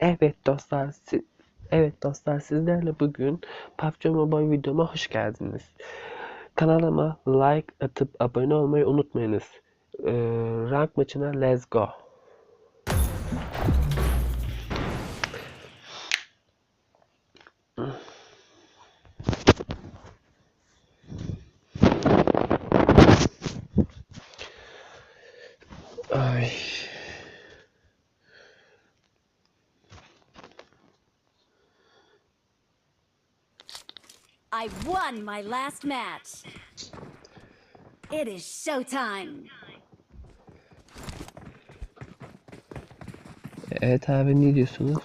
Evet dostlar, si- evet dostlar sizlerle bugün PUBG Mobile videoma hoş geldiniz. Kanalıma like atıp abone olmayı unutmayınız. Ee, rank maçına let's go. I won my last match. It is showtime. Evet abi ne diyorsunuz?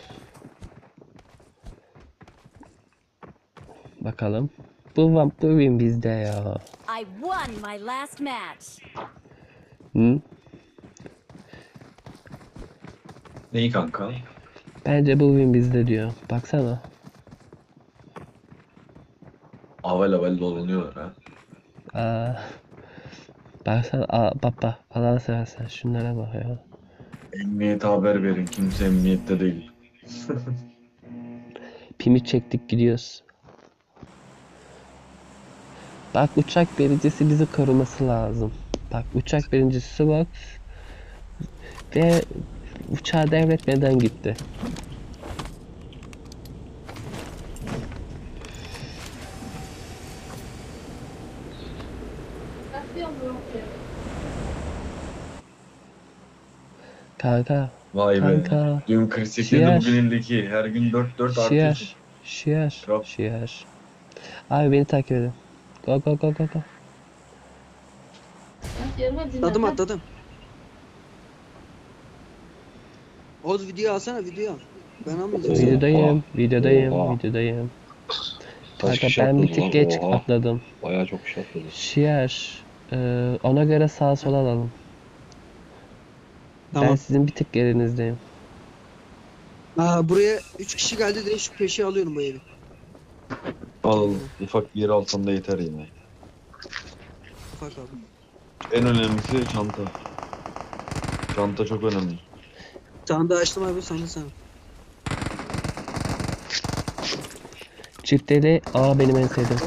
Bakalım. Bu win bizde ya. I won my last match. Hı? Neyi kanka? Bence bu win bizde diyor. Baksana. Avel avel dolanıyorlar ha. Aa, baksana aa, baba Allah'ını seversen şunlara bak ya. Emniyete haber verin. Kimse emniyette değil. Pimi çektik gidiyoruz. Bak uçak birincisi bizi koruması lazım. Bak uçak birincisi Subox ve uçağı devretmeden gitti. Kanka, Vay be. kanka. Dün 48 Şiar. bugün 52. Her gün 4 4 artıyor. Şiar, şiar, Drop. şiar. Abi beni takip edin. Go go go go go. Atladım atladım. Oğuz video alsana video al. Ben almayacağım. Video- Videodayım, videodayım, Oha. videodayım. Kaç Kanka kişi ben bir atladın tık lan? geç Oha. atladım. Bayağı çok şey yapıyordu. Şiar, e, ona göre sağa sola alalım. Ben Tamam. sizin bir tık gerinizdeyim. Aa, buraya 3 kişi geldi de şu peşi alıyorum bu evi. Al ufak bir yer alsan da yeter yine. Ufak aldım. En önemlisi çanta. Çanta çok önemli. Sandığı açtım abi sandığı sana. Çiftleri, aa benim en sevdiğim.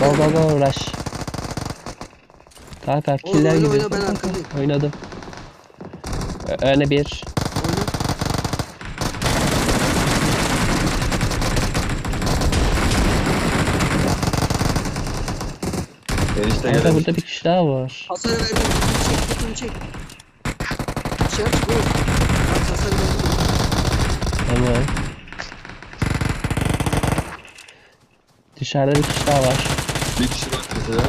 Go oyna da, go oyna. go rush. Kanka killer oyna, gibi. oyna, ben arkadayım. Oynadım. Öne bir. Oyna. Enişte Kanka gelelim. burada bir kişi daha var. Hasar verdim. Çek tutun çek. Dışarı çık oğlum. Bak, Hasar verdim. Tamam. Dışarıda bir kişi daha var. Bir kişi var mesela.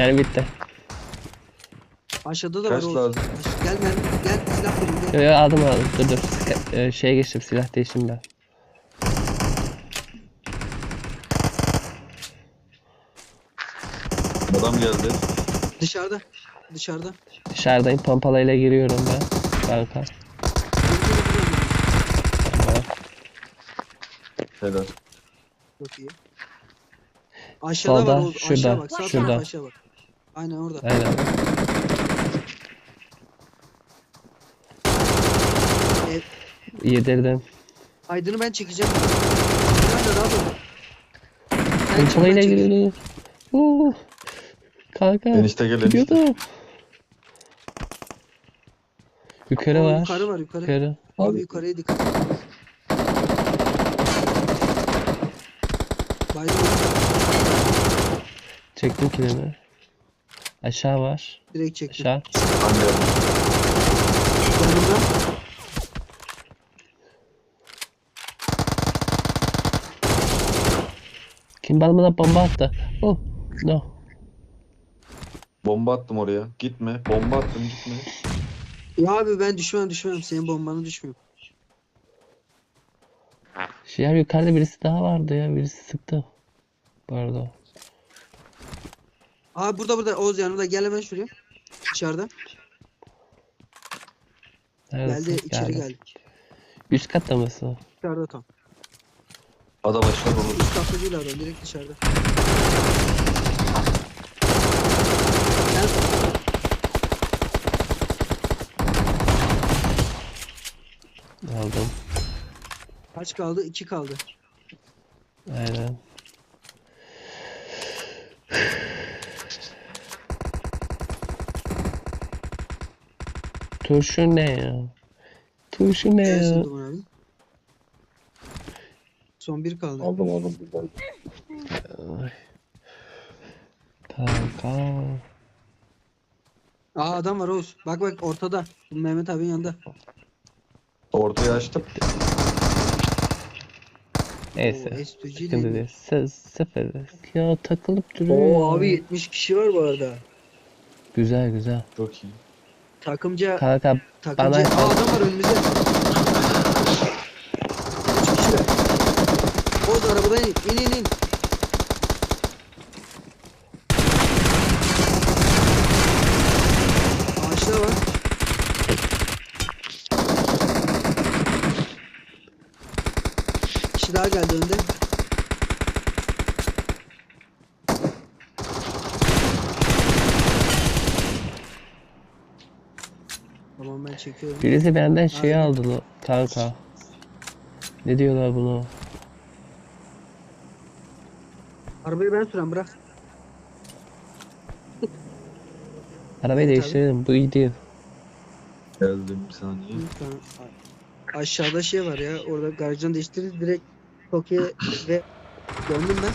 Mermi bitti. Aşağıda da Kaç var Oğuz. lazım? Aş- Gel mermi gel silah verin gel. Yo, yo, aldım aldım. Dur dur. Sk- e, şeye geçtim silah değiştim ben. adam geldi. Dışarıda. Dışarıda. Dışarıdayım pompalayla giriyorum ben. Kanka. Tamam. Helal. Çok iyi. Aşağıda Solda, var Oğuz. şurada, Aşağı bak. Sağ şurada. aşağı bak. Aynen orada. Aynen. E, Yedirdim. Aydın'ı ben çekeceğim. Nerede daha doğru? Ben giriyorum. Oo. Kanka. Enişte gel enişte. Gidiyordum. Yukarı var. Yukarı var yukarı. Yukarı. Abi yukarıya dikkat. Baydım. Çektim kilimi. Aşağı var. Direkt çektim. Aşağı. Yanımda. Kim bana bana bomba attı? Oh. No. Bomba attım oraya. Gitme. Bomba attım gitme. Ya abi ben düşmem düşmem. Senin bombanı düşmüyorum. Şey ya yukarıda birisi daha vardı ya. Birisi sıktı. Arada. Abi burada burada Oğuz yanımda gel hemen şuraya. Dışarıda. Geldi içeri geldi. Üst katta mısın? Dışarıda tam. Adam aşağı doğru. Üst katta değil adam direkt dışarıda. Gel. Aldım. Kaç kaldı? 2 kaldı. Aynen. Turşu ne ya? Turşu ne ya? Abi. Son bir kaldı. Aldım aldım. Güzel. Kanka. Aa adam var Oğuz. Bak bak ortada. Bu Mehmet abinin yanında. Ortaya açtım. Neyse. Oo, SPG Sıkıntı değil. değil. Sı- Sıfır. Ya takılıp duruyor. Oo ya. abi 70 kişi var bu arada. Güzel güzel. Çok iyi. Takımca Kanka takımca. bana- Aa adam var önümüzde. 3 kişiler. Oğuz arabadan in. İn in. Ağaçta var. kişi daha geldi önde. Tamam ben çekiyorum. birisi benden şey Aynen. aldı lo- kanka. Ne diyorlar bunu? Arabayı ben süren bırak. Arabayı Tabii. değiştirelim. Bu iyi değil. Geldim bir saniye. Aşağıda şey var ya. Orada garajdan değiştiririz. Direkt Tokyo ve döndüm ben.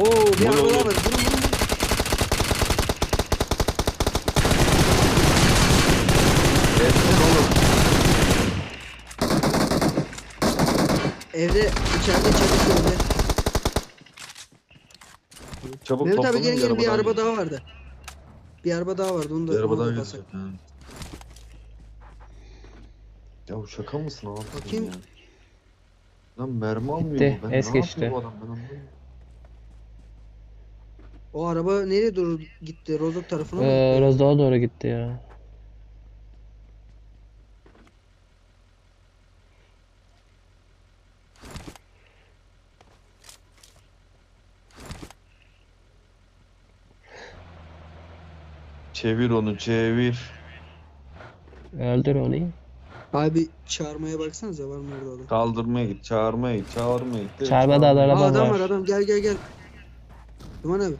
Oo bir Ne araba var. Durun durun. durun. Geldim oğlum. Evde içeride şu evde. Çabuk Mehmet abi toplanın, gelin gelin bir arabadan araba daha vardı. Bir araba daha vardı onu da Bir araba onu da basak. ha. Ya bu şaka mısın abi? Bakayım. ya? Lan mermi almıyor Gitti, bu. Ben es ne geçti. yapıyor bu adam ben anlamıyorum. O araba nereye doğru gitti? Rozok tarafına mı? Ee? Rozdoğa doğru gitti ya. Çevir onu çevir. Öldür onu. Abi çağırmaya baksanıza var mı orada adam? Kaldırmaya git, çağırmaya git, çağırmaya git. Evet, Çağırmada çağırmaya- Araba Aa, adam var. var adam gel gel gel. Duman abi.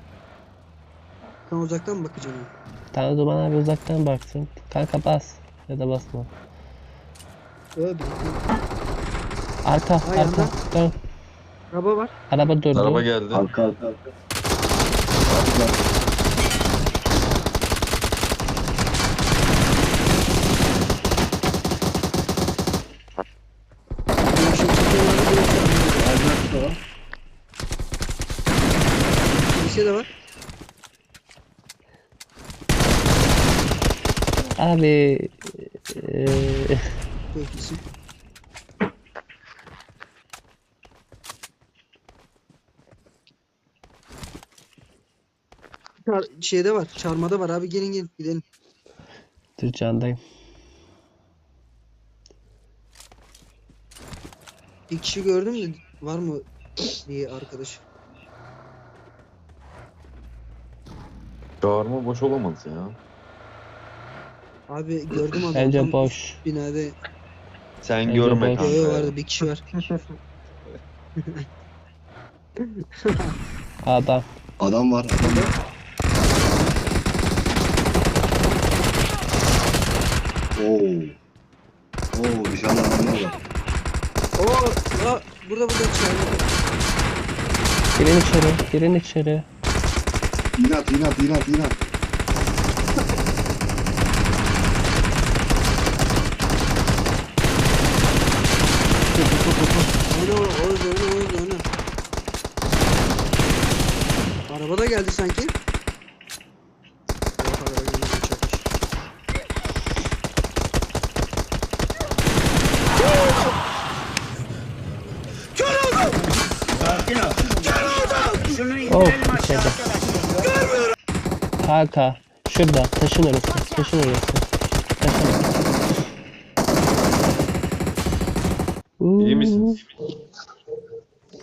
Sen uzaktan mı bakacaksın? abi? Tane Duman abi uzaktan baksın. Kanka bas. Ya da basma. Öyle bir. Arka, Ay, arka. yandan. Dön. Araba var. Araba durdu. Araba geldi. Arka arka arka çekiyorlar. Arka da var. Bir şey de var. Abi iyisin. Çar şeyde var. Çarmada var abi. Gelin gelin gidelim. dur candayım. Bir kişi gördüm de var mı diye arkadaş. Çağırma boş olamaz ya. Abi gördüm adamı. Bence tam boş. Binada. Sen Bence görme boş. kanka. Ya. vardı bir kişi var. Adam. Adam var adam var. Oo. Oo dışarıda adamlar var. Oo, ya, burada burada çarmada. Girin içeri. Girin içeri. İnat inat inat inat. Oyna Oğuz oyna Oğuz oyna. Araba da geldi sanki. Yok araba gelmedi uçakmış. Oh içeride. Kanka. Şurada. Taşın orası. Taşın orası. Taşın. İyi misiniz?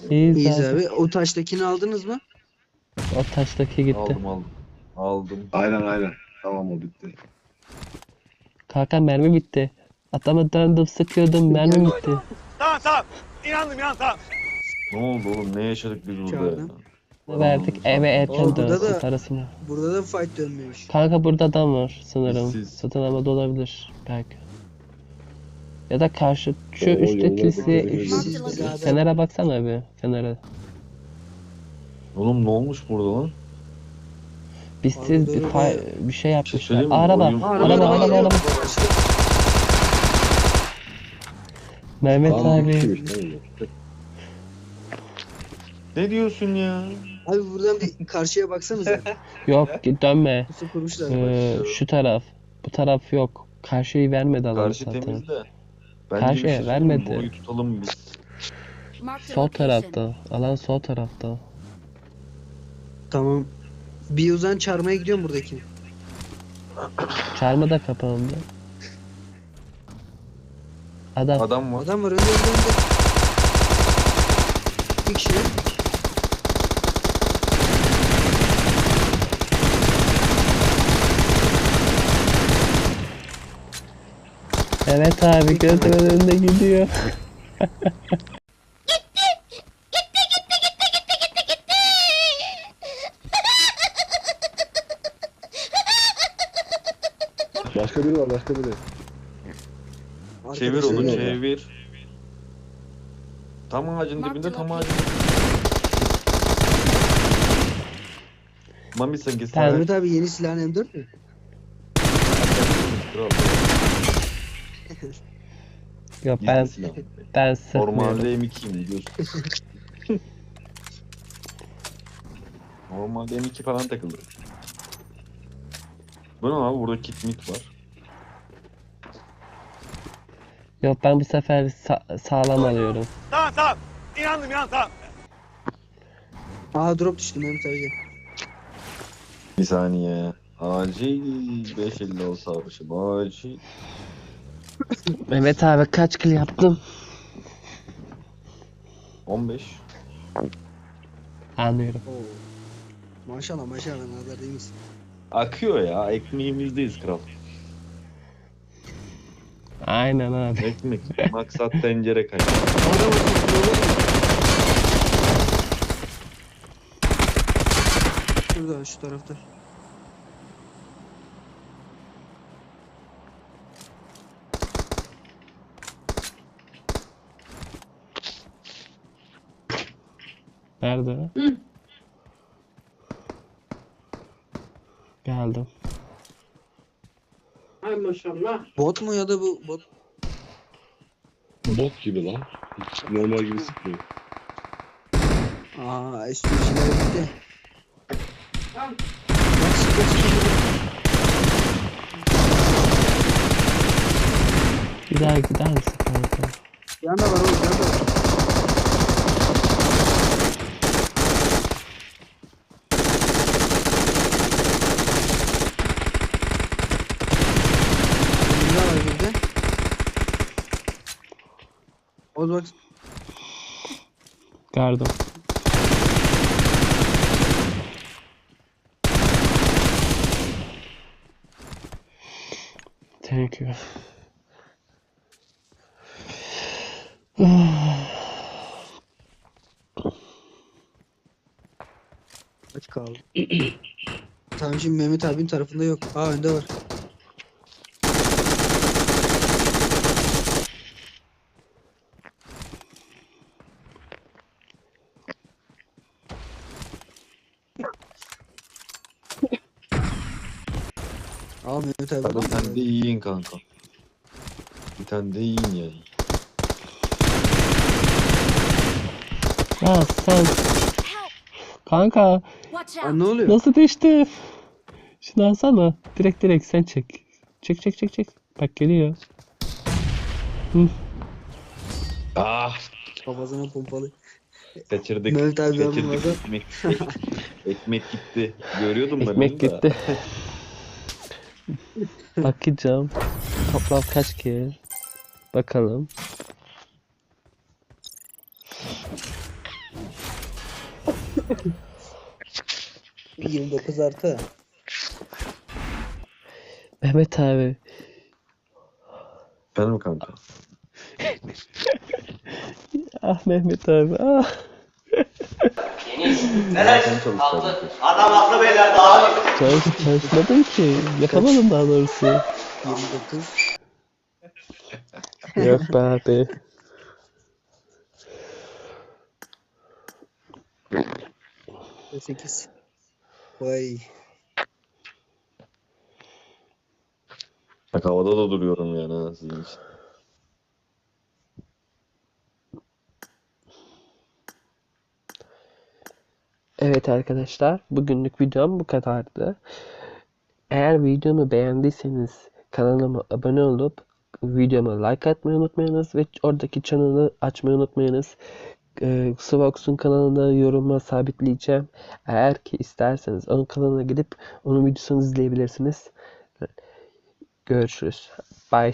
İyiyiz, İyiyiz abi. abi. O taştakini aldınız mı? O taştaki gitti. Aldım aldım. Aldım. Aynen aynen. Tamam o bitti. Kanka mermi bitti. Adama döndüm sıkıyordum mermim gitti. Tamam tamam. İnandım inandım tamam. Ne oldu oğlum? Ne yaşadık biz burada ya? Çağırdım. Verdik eve erken Aa, burada dönsün da- parasını. Burada da fight dönmemiş. Kanka burada adam var sanırım. Siz- Satın almada olabilir belki. Ya da karşı şu Oo, üstte yollarda kiliseye görüyoruz. Marked a Siz- location. Fener'e baksana bir Fener'e. Oğlum ne olmuş burada lan? Biz Abi siz bir, doğru fay- be. bir şey yapmışlar. söyleyeyim mi? Araba, Oyun- araba, Araba, araba, araba. Mehmet Tamam, abi. lan bu? Ne diyorsun ya? Abi buradan bir karşıya baksanıza. Yok git dönme. Pusu kurmuşlar. Ee, şu taraf. Bu taraf yok. Karşıyı vermedi alan Karşı zaten. temiz de. Bence Karşıya bir şey söyleyeyim mi? vermedi. Burayı tutalım biz. Sol tarafta. Alan sol tarafta. Tamam. Bir uzan çarmaya gidiyorum buradaki. Çarmı da kapandı. Adam. Adam var. Adam var önde önde önde. Bir kişi. Evet abi gözümün önünde gidiyor. Başka biri var başka biri. Çevir onu Çevir. çevir. Tam ağacın dibinde tam ağacın Mami sen git Ben- Mehmet abi yeni silahın M4 mü? Kral. Yok Gizli ben silah. ben sıkmıyorum. Normalde M2'yim biliyorsun. Normalde M2 falan takılır. Bu ne abi burada kit mit var. Yok ben bu sefer sa- sağlam alıyorum. Tamam tamam. İnandım inandım tamam. Aa drop düştü Mehmet abi gel. Bir saniye. Acil 550 olsa abişim acil. Mehmet abi kaç kill yaptım? 15. Anlıyorum. Oo. Maşallah maşallah nazar değil misin? Akıyor ya ekmeğimizdeyiz kral. Aynen abi. Ekmek maksat tencere kaç. Adam Şurada şu tarafta. Nerede? Geldim. Bot mu ya da bu bot? Bot gibi lan. Hiç normal gibi sıkmıyor. Aa gitti. Bak sıkı sıkı. Bir daha gider misin kanka? Yan da var oğlum yan da var. Önünde var bir de. O bak Gördüm. Thank you. aç kaldı. tamam şimdi Mehmet abinin tarafında yok. Aa önde var. Al Mehmet abi. Bir tane de yiyin kanka. Bir tane de yiyin yani. Ya sen kanka Watch Aa, out. ne oluyor? nasıl düştü? Şunu alsana. Direkt direkt sen çek. Çek çek çek çek. Bak geliyor. Ah! Kafasına pompalı. Kaçırdık. Mehmet abi ben Kaçırdık. bunlarda- Ekmek, ekmek gitti. Görüyordum ben Ekmek onu da. gitti. Bakacağım. Toplam kaç kill? Bakalım. Bir 29 artı. Mehmet abi. Benim kanka. Ah Mehmet abi ah. Çalışsaydın keşke. Adam haklı beyler daha. Çalış, çalışmadım ki. Yapamadım daha doğrusu. 29. Yok be abi. 8. Vay. Bak havada da duruyorum yani sizin için. Evet arkadaşlar, bugünlük videom bu kadardı. Eğer videomu beğendiyseniz kanalıma abone olup videoma like atmayı unutmayınız ve oradaki çanını açmayı unutmayınız. Ee, Svox'un kanalında yoruma sabitleyeceğim. Eğer ki isterseniz onun kanalına gidip onun videosunu izleyebilirsiniz. Görüşürüz. Bye.